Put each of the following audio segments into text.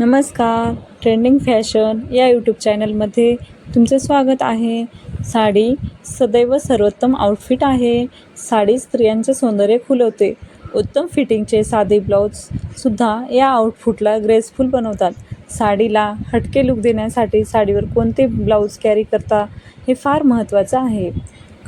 नमस्कार trending fashion या YouTube चॅनलमध्ये तुमचे स्वागत आहे. साडी सदैव सर्वोत्तम आउटफिट आहे. साडी स्त्रियांचे सौंदर्य खुलवते उत्तम फिटिंगचे साधे ब्लाऊजसुद्धा या आउटफुटला ग्रेसफुल बनवतात. साडीला हटके लुक देण्यासाठी साडीवर कोणते ब्लाऊज कॅरी करता हे फार महत्त्वाचं आहे.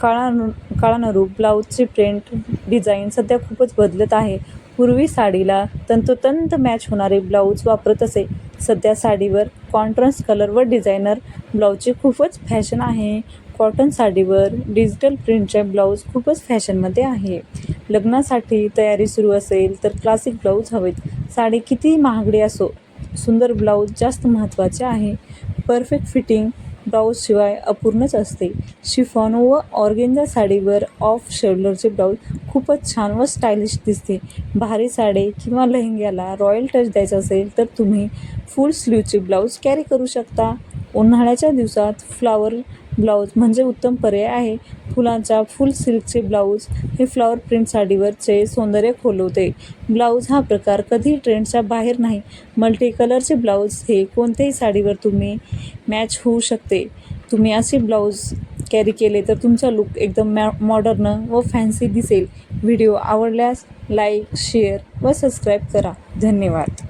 काळानु काळानुरूप ब्लाऊजचे प्रिंट डिझाईन सध्या खूपच बदलत आहे. पूर्वी साडीला तंतोतंत मॅच होणारे ब्लाऊज वापरत असे. सध्या साडीवर कॉन्ट्रास्ट कलर व डिझायनर ब्लाऊजची खूपच फॅशन आहे. कॉटन साडीवर डिजिटल प्रिंटचे ब्लाऊज खूपच फॅशनमध्ये आहे. लग्नासाठी तयारी सुरू असेल तर क्लासिक ब्लाऊज हवेत. साडी किती महागडी असो सुंदर ब्लाऊज जास्त महत्त्वाचे आहे. परफेक्ट फिटिंग ब्लाऊजशिवाय अपूर्णच असते. शिफॉन व ऑर्गेंजा साडीवर ऑफ शोल्डरचे ब्लाऊज खूपच छान व स्टायलिश दिसते. भारी साडी किंवा लेहंग्याला रॉयल टच द्यायचा असेल तर तुम्ही फुल स्लीवचे ब्लाऊज कॅरी करू शकता. उन्हाळ्याच्या दिवसात फ्लावर ब्लाऊज म्हणजे उत्तम पर्याय आहे. फुलांच्या फुल सिल्कचे ब्लाऊज हे फ्लॉवर प्रिंट साडीवरचे सौंदर्य खोलवते. ब्लाऊज हा प्रकार कधी ट्रेंडच्या बाहेर नाही. मल्टी कलरचे ब्लाऊज हे कोणत्याही साडीवर तुम्ही मॅच होऊ शकते. तुम्ही असे ब्लाऊज कॅरी केले तर तुमचा लुक एकदम मॅ मॉडर्न व फॅन्सी दिसेल. व्हिडिओ आवडल्यास लाईक शेअर व सबस्क्राईब करा. धन्यवाद.